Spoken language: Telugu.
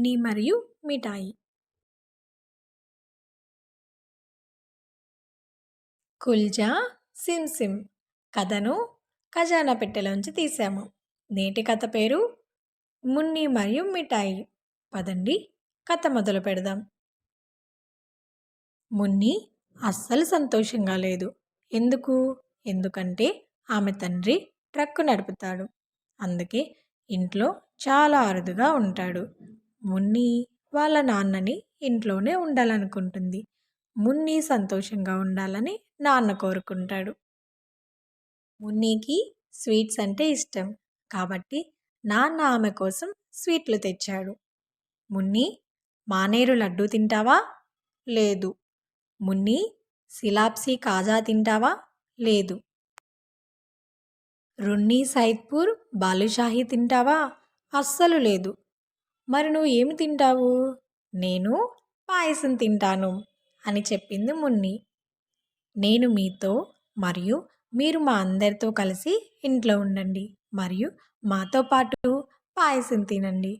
బన్నీ మరియు మిఠాయి. కుల్జా సిమ్ సిమ్ కథను ఖజానా పెట్టెలోంచి తీసాము. నేటి కథ పేరు మున్ని మరియు మిఠాయి. పదండి కథ మొదలు పెడదాం. మున్ని అస్సలు సంతోషంగా లేదు. ఎందుకు? ఎందుకంటే ఆమె తండ్రి ట్రక్కు నడుపుతాడు. అందుకే ఇంట్లో చాలా అరుదుగా ఉంటాడు. మున్ని వాళ్ళ నాన్నని ఇంట్లోనే ఉండాలనుకుంటుంది. మున్ని సంతోషంగా ఉండాలని నాన్న కోరుకుంటాడు. మున్నీకి స్వీట్స్ అంటే ఇష్టం. కాబట్టి నాన్న ఆమె కోసం స్వీట్లు తెచ్చాడు. మున్ని మానేరు లడ్డు తింటావా? లేదు. మున్ని సిలాప్సీ కాజా తింటావా? లేదు. రున్నీ సైద్పూర్ బాలుషాహి తింటావా? అస్సలు లేదు. మరి నువ్వు ఏమి తింటావు? నేను పాయసం తింటాను అని చెప్పింది మున్ని. నేను మీతో మరియు మీరు మా అందరితో కలిసి ఇంట్లో ఉండండి మరియు మాతో పాటు పాయసం తినండి.